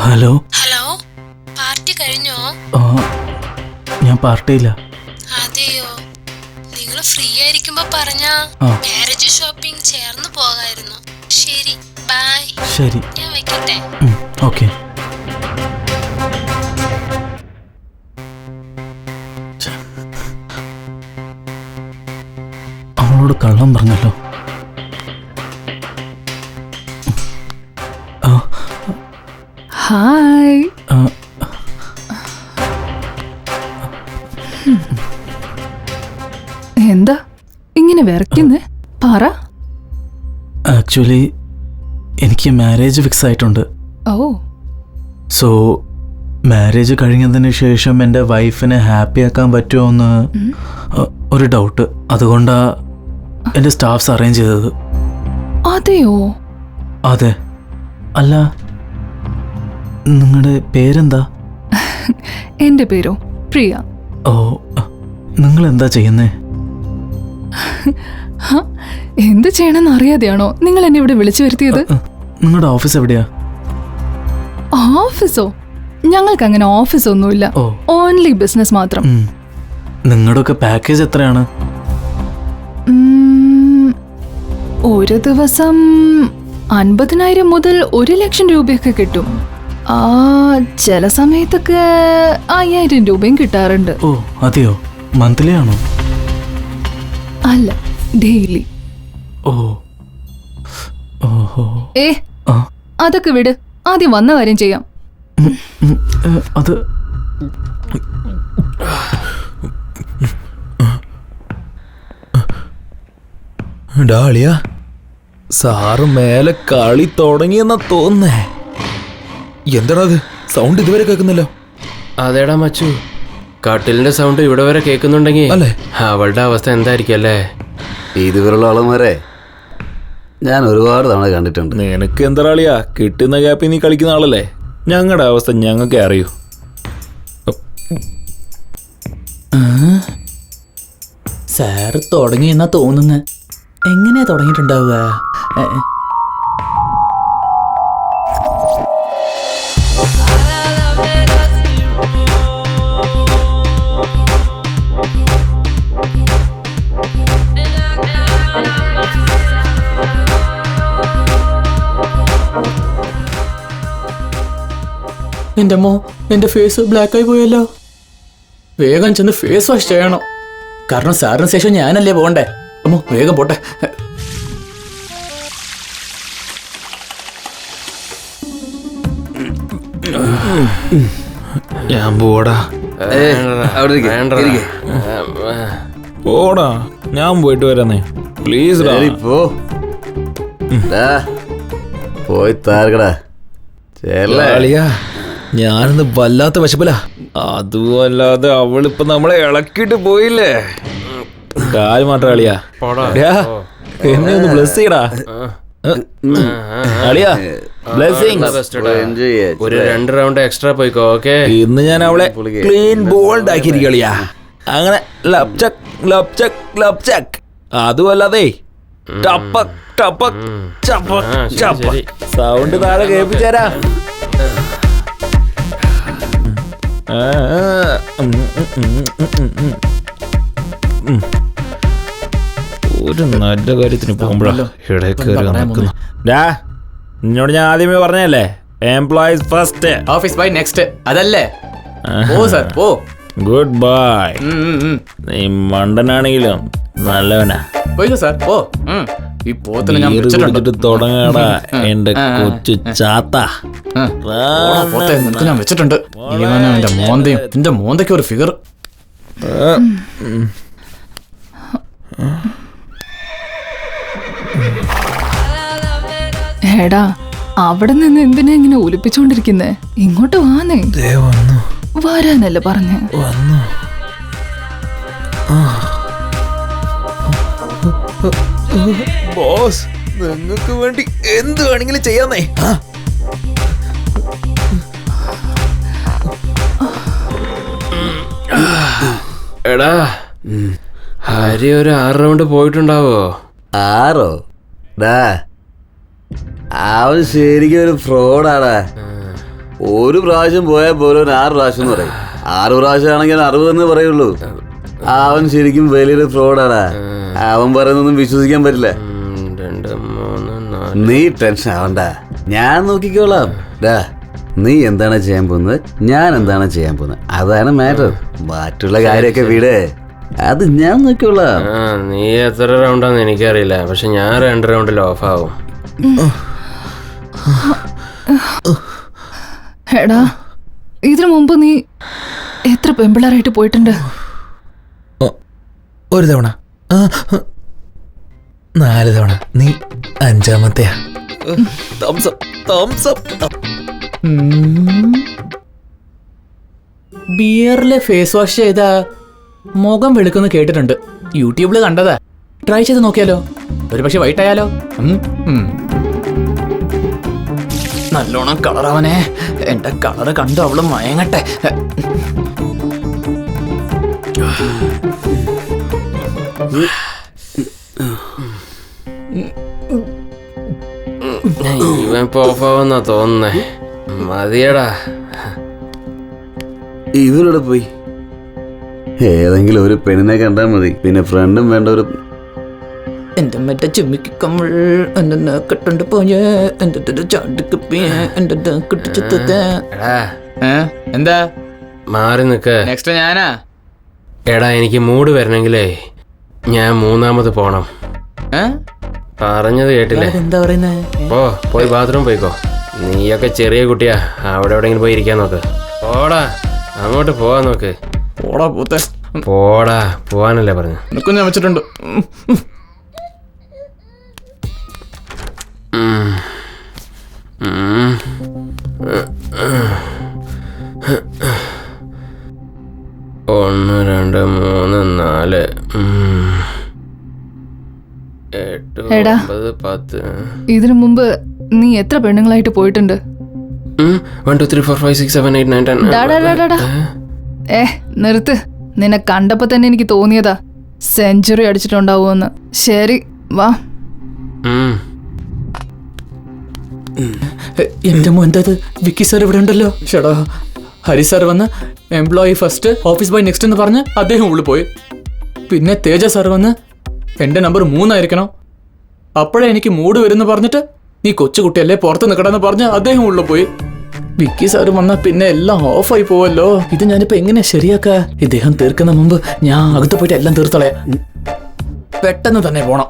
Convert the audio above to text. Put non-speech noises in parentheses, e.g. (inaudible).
Hello? Hello? Party കഴിഞ്ഞോ? ആ, ഞാൻ പാർട്ടിയില്ല. അതെയോ? നിങ്ങൾ ഫ്രീ ആയിരിക്കുമ്പോ പറഞ്ഞാ ആ. മാരേജ് ഷോപ്പിംഗ് ചേർന്ന് പോകായിരുന്നു. ശരി ബൈ ശരി. ഞാൻ വെക്കട്ടെ. ഓക്കെ. അവളോട് കള്ളം പറഞ്ഞല്ലോ. ഹായ്. എന്താ? ഇങ്ങനെ വിറയ്ക്കുന്നേ? പറ. ആക്ച്വലി എനിക്ക് മാരേജ് ഫിക്സ് ആയിട്ടുണ്ട്. ഓ. സോ മാരേജ് കഴിഞ്ഞതിന് ശേഷം എന്റെ വൈഫിനെ ഹാപ്പി ആക്കാൻ പറ്റുമോ എന്ന് ഒരു ഡൗട്ട്. അതുകൊണ്ടാ എന്റെ സ്റ്റാഫ്സ് അറേഞ്ച് ചെയ്തത്. അതെയോ? അതെ. അല്ല നിങ്ങളുടെ പേരെന്താ? (laughs) എന്റെ പേരോ? പ്രിയ. ഓ നിങ്ങൾ എന്താ ചെയ്യുന്നേ (laughs) എന്ത് ചെയ്യണമെന്ന് അറിയാതെയാണോ നിങ്ങൾ എന്നെ ഇവിടെ വിളിച്ചു വരുത്തിയത്? നിങ്ങളുടെ ഓഫീസ് എവിടെയാ? ഓഫീസോ? ഞങ്ങൾക്ക് അങ്ങനെ ഓഫീസ് ഒന്നുമില്ല ഓൺലി ബിസിനസ് മാത്രം. നിങ്ങളുടെ നിങ്ങളുടെയൊക്കെ പാക്കേജ് എത്രയാണ്? ഒരു ദിവസം അൻപതിനായിരം മുതൽ ഒരു ലക്ഷം രൂപയൊക്കെ കിട്ടും. ആ ചില സമയത്തൊക്കെ അയ്യായിരം രൂപയും കിട്ടാറുണ്ട്. ഓ അതെയോ? മന്ത്ലി ആണോ? അല്ല ഡെയിലി ഓ. ഓഹോ. ഏ ആ. അതൊക്കെ വിട്. ആദ്യം വന്ന കാര്യം ചെയ്യാം. ഉം, ഉം, ഏ, അത് ഡാളിയ സാറ് മേലെ കളി തുടങ്ങിയെന്നാ തോന്നുന്നേ എന്താടാ അത്? സൗണ്ട് ഇതുവരെ കേൾക്കുന്നല്ലോ. അതേടാ മച്ചു. കട്ടിലിന്റെ സൗണ്ട് ഇവിടെ വരെ കേൾക്കുന്നുണ്ടെങ്കിൽ അല്ലേ? അവളുടെ അവസ്ഥ എന്തായിരിക്കും അല്ലേ? ഇതുവരെയുള്ള ആളന്മാരെ ഞാൻ ഒരുപാട് തവണ കണ്ടിട്ടുണ്ട്. നിനക്ക് എന്താളിയാ കിട്ടുന്ന ഗ്യാപ്പിൽ നീ കളിക്കുന്ന ആളല്ലേ? ഞങ്ങളുടെ അവസ്ഥ ഞങ്ങൾക്ക് അറിയൂ. സാറ് തുടങ്ങി എന്നാ തോന്നുന്നു. എങ്ങനെയാ തുടങ്ങിയിട്ടുണ്ടാവുക? എന്റെ അമ്മോ നിന്റെ ഫേസ് ബ്ലാക്ക് ആയി പോയല്ലോ. വേഗം ചെന്ന് ഫേസ് വാഷ് ചെയ്യണം. കാരണം സാറിന് ശേഷം ഞാനല്ലേ പോകണ്ടേ? അമ്മോ വേഗം പോട്ടെ. ഞാൻ പോടാ. പോടാ ഞാൻ പോയിട്ട് വരാന്നേ. പ്ലീസ് പോയി താർക്കടാ ചേർലേ കളിയാ ഞാനിന്ന് വല്ലാത്ത വിശപ്പല. അതുമല്ലാതെ അവളിപ്പോ നമ്മളെ ഇളക്കിട്ട് പോയില്ലേ? കാൽ മാത്രം അളിയാ. എന്നെ ഒന്ന് ബ്ലസ് ചെയ്യടാ. അളിയാ ഒരു രണ്ട് റൗണ്ട് എക്സ്ട്രാ പോയിക്കോ ഓക്കെ ഇന്ന് ഞാൻ അവളെ ക്ലീൻ ബോൾഡ് ആക്കിയിരിക്കും അങ്ങനെ ലപ്ചക് ലപ്ചക് ലപ്ചക് അതുമല്ലാതെ ടപ്പക് ടപ്പക് ടപ്പക് ടപ്പക്. സൗണ്ട് താഴെ കേൾപ്പിച്ചേരാ ഒരു നല്ല കാര്യത്തിന് പോകുമ്പോഴാ ഇടയിൽ കയറി നിൽക്കുന്നു ഡാ നിന്നോട് ഞാൻ ആദ്യമേ പറഞ്ഞല്ലേ employees first office boy next അതല്ലേ? ഓ സർ ഓ ഗുഡ് ബൈ നീ മണ്ടനാണെങ്കിലും നല്ലവനാ. പോയിക്കോ സാർ ഓ ഈ പോത്തിനെ ഞാൻ തുടങ്ങാടാ എന്റെ കൊച്ചു ചാത്ത. നിനക്ക് ഞാൻ വെച്ചിട്ടുണ്ട്. ഇവനവന്റെ മോന്തയും നിന്റെ മോന്തയ്ക്ക് ഒരു ഫിഗർ എടാ അവിടെ നിന്ന് എന്തിനാ ഇങ്ങനെ ഒലിപ്പിച്ചോണ്ടിരിക്കുന്നേ? ഇങ്ങോട്ട് വാന്നേ. വരാനല്ല വരാനല്ലേ പറഞ്ഞു. വന്നു. ബോസ് നിങ്ങൾക്ക് വേണ്ടി എന്ത് വേണമെങ്കിലും ചെയ്യാന്നേ ആ. എടാ ഹരി ഒരു ആറ് റൗണ്ട് പോയിട്ടുണ്ടാവോ? ആറോ? ഡാ അവൻ ശരിക്കും ഒരു ഫ്രോഡാടാ. ഒരു പ്രാവശ്യം പോയാൽ പോലും ഒരു ആറ് പ്രാവശ്യം എന്ന് പറയും. ആറ് പ്രാവശ്യം ആണെങ്കിൽ അറുപതെന്ന് പറയുള്ളൂ. അവൻ ശരിക്കും വലിയൊരു ഫ്രോഡാടാ. അവൻ പറയുന്നൊന്നും വിശ്വസിക്കാൻ പറ്റില്ല. നീ ടെൻഷൻ ആവണ്ട. ഞാൻ നോക്കിക്കോളാം. ഡാ. നീ എന്താണ് ചെയ്യാൻ പോകുന്നത്? ഞാൻ എന്താണ് ചെയ്യാൻ പോകുന്നത്? അതാണ് മാറ്റർ മറ്റുള്ള കാര്യമൊക്കെ വീട്. അത് ഞാൻ നോക്കിയുള്ള ആ നീ എത്ര റൗണ്ടാന്ന് എനിക്കറിയില്ല. പക്ഷെ ഞാൻ രണ്ട് റൗണ്ടിൽ ഓഫ് ആവും. എടാ ഇതിനു മുമ്പ് നീ എത്ര പെമ്പിളാരായിട്ട് പോയിട്ടുണ്ട്? ഒരു തവണ. ആ. നാല് തവണ. നീ അഞ്ചാമത്തെയാ. ബിയറിലെ ഫേസ് വാഷ് ചെയ്ത മുഖം വെളുക്കുന്ന കേട്ടിട്ടുണ്ട്. യൂട്യൂബിൽ കണ്ടതാ. ട്രൈ ചെയ്ത് നോക്കിയാലോ? ഒരു പക്ഷെ വൈകിട്ടായാലോ. നല്ലോണം കളറാവനെ എന്റെ കളറ് കണ്ടു അവൾ മയങ്ങട്ടെ. തോന്നുന്നേ. മതിയടാ. ഇതിലൂടെ പോയി. ഏതെങ്കിലും ഒരു പെണ്ണിനെ കണ്ടാൽ മതി. പിന്നെ ഫ്രണ്ടും വേണ്ട ഒരു എന്റെ മറ്റേ ചുമിക്ക് കമ്മൾ എന്റെ കെട്ടുണ്ട് പോയ എന്റെ ചാണ്ടിക്ക് എന്താ? മാറി നിക്ക്. നെക്സ്റ്റ് ഞാനാ? എടാ എനിക്ക് മൂഡ് വരണമെങ്കിലേ ഞാൻ മൂന്നാമത് പോണം? പറഞ്ഞത് കേട്ടില്ല? എന്താ പറയുന്നേ? ഓ പോയി ബാത്റൂം പോയിക്കോ. നീയൊക്കെ ചെറിയ കുട്ടിയാ. അവിടെ എവിടെയെങ്കിലും പോയി ഇരിക്കാൻ നോക്ക്. പോടാ. അങ്ങോട്ട് പോവാൻ നോക്ക്. പോടാ പൂത്തെ. പോടാ. പോവാനല്ലേ പറഞ്ഞു. നിനക്കും ഞാൻ വെച്ചിട്ടുണ്ട്. ഒന്ന് രണ്ട് മൂന്ന് നാല്. എട്ട്. ഒമ്പത് പത്ത്. ഇതിനു മുമ്പ് നീ എത്ര പെണ്ണുങ്ങളായിട്ട് പോയിട്ടുണ്ട്. ഏ? നിർത്ത്. നിന്നെ കണ്ടപ്പോ തന്നെ എനിക്ക് തോന്നിയതാ. സെഞ്ചുറി അടിച്ചിട്ടുണ്ടാവുമെന്ന്. ശരി വാ. എ, എന്റെ മുൻതത് വിക്കി സാർ ഇവിടെ ഉണ്ടല്ലോ. ഷടാ. ഹരി സാർ വന്ന് employee first office boy next എന്ന് പറഞ്ഞ് അദ്ദേഹം ഉള്ളിൽ പോയി. പിന്നെ തേജ സാർ വന്ന് എന്റെ നമ്പർ മൂന്നായിരിക്കണം. അപ്പോഴേ എനിക്ക് മൂഡ് വരുന്നു പറഞ്ഞിട്ട് നീ കൊച്ചുകുട്ടിയല്ലേ പുറത്ത് നിൽക്കണമെന്ന് പറഞ്ഞ് അദ്ദേഹം ഉള്ളിൽ പോയി. വിക്കി സാർ വന്നാൽ പിന്നെ എല്ലാം ഓഫായി പോവല്ലോ. ഇത് ഞാനിപ്പോ എങ്ങനെ ശരിയാക്കാ? ഇദ്ദേഹം തീർക്കുന്ന മുമ്പ് ഞാൻ അകത്ത് പോയിട്ട് എല്ലാം തീർത്തളയാ പെട്ടെന്ന് തന്നെ പോണം.